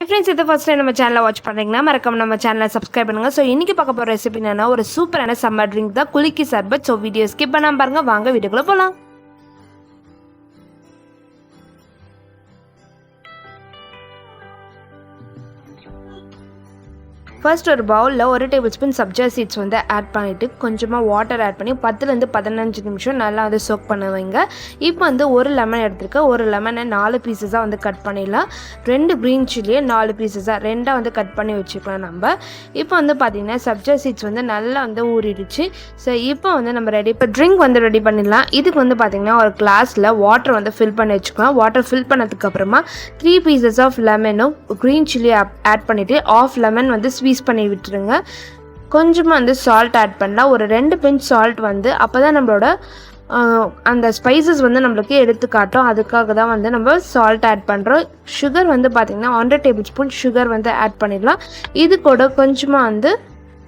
Friends இது first time நம்ம சேனலை வாட்ச் பண்ணுறீங்கன்னா மறக்காம நம்ம சேனலை சப்ஸ்கிரைப் பண்ணுங்கள் ஸோ இன்றைக்கி பார்க்க போகிற ரெசிபி என்னன்னா ஒரு சூப்பரான சம்மர் ட்ரிங்க் தான் குலுக்கி சர்பத். ஸோ வீடியோ ஸ்கிப் பண்ணாமல் பாருங்கள் வாங்க வீடியோக்குள்ளே போகலாம் ஃபர்ஸ்ட் ஒரு பவுலில் ஒரு டேபிள் ஸ்பூன் சப்ஜா சீட்ஸ் வந்து ஆட் பண்ணிவிட்டு கொஞ்சமாக வாட்டர் ஆட் பண்ணி பத்துலேருந்து பதினஞ்சு நிமிஷம் நல்லா வந்து சோக் பண்ண வைங்க. இப்போ வந்து ஒரு லெமன் எடுத்துருக்கேன் ஒரு லெமனை நாலு பீசஸாக வந்து கட் பண்ணிடலாம். ரெண்டு க்ரீன் சில்லியை நாலு பீசஸாக ரெண்டாக வந்து கட் பண்ணி வச்சுக்கலாம் நம்ம. இப்போ வந்து பார்த்திங்கன்னா சப்ஜா சீட்ஸ் வந்து நல்லா வந்து ஊறிடுச்சு. ஸோ இப்போ வந்து நம்ம ரெடி இப்போ ட்ரிங்க் வந்து ரெடி பண்ணிடலாம். இதுக்கு வந்து பார்த்திங்கன்னா ஒரு கிளாஸில் வாட்டர் வந்து ஃபில் பண்ணி வச்சுக்கலாம். வாட்டர் ஃபில் பண்ணதுக்கப்புறமா த்ரீ பீசஸ் ஆஃப் லெமனும் க்ரீன் சில்லி ஆட் பண்ணிவிட்டு ஆஃப் லெமன் வந்து ஸ்வீஸ் பண்ணி விட்டுருங்க. கொஞ்சமாக வந்து சால்ட் ஆட் பண்ணலாம் ஒரு ரெண்டு பிஞ்ச் சால்ட் வந்து அப்போ தான் நம்மளோட அந்த ஸ்பைசஸ் வந்து நம்மளுக்கு எடுத்து காட்டும். அதுக்காக தான் வந்து நம்ம சால்ட் ஆட் பண்ணுறோம் சுகர் வந்து பார்த்திங்கன்னா ஒன்றரை டேபிள் ஸ்பூன் சுகர் வந்து ஆட் பண்ணிடலாம். இது கூட கொஞ்சமாக வந்து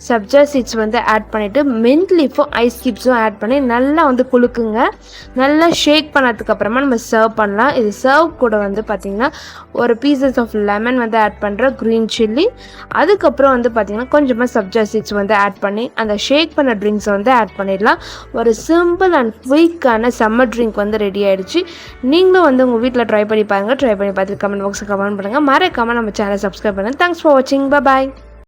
சப்ஜா சீட்ஸ் வந்து ஆட் பண்ணிவிட்டு மின்ட் லீஃபும் ஐஸ் கிப்ஸும் ஆட் பண்ணி நல்லா வந்து குலுக்குங்க நல்லா ஷேக் பண்ணதுக்கப்புறமா நம்ம சர்வ் பண்ணலாம். இது சர்வ் கூட வந்து பார்த்திங்கன்னா ஒரு பீசஸ் ஆஃப் லெமன் வந்து ஆட் பண்ணுற க்ரீன் சில்லி அதுக்கப்புறம் வந்து பார்த்திங்கன்னா கொஞ்சமாக சப்ஜா சீட்ஸ் வந்து ஆட் பண்ணி அந்த ஷேக் பண்ண ட்ரிங்க்ஸை வந்து ஆட் பண்ணிடலாம். ஒரு சிம்பிள் அண்ட் குயிக்கான சம்மர் ட்ரிங்க் வந்து ரெடி ஆகிடுச்சு நீங்களும் வந்து உங்கள் வீட்டில் ட்ரை பண்ணி பாருங்கள் ட்ரை பண்ணி பார்த்துட்டு கமெண்ட் பாக்ஸில் கமெண்ட் பண்ணுங்கள் மறக்காமல் நம்ம சேனல் சப்ஸ்கிரைப் பண்ணுங்கள் தேங்க்ஸ் ஃபார் வாட்சிங் பாய்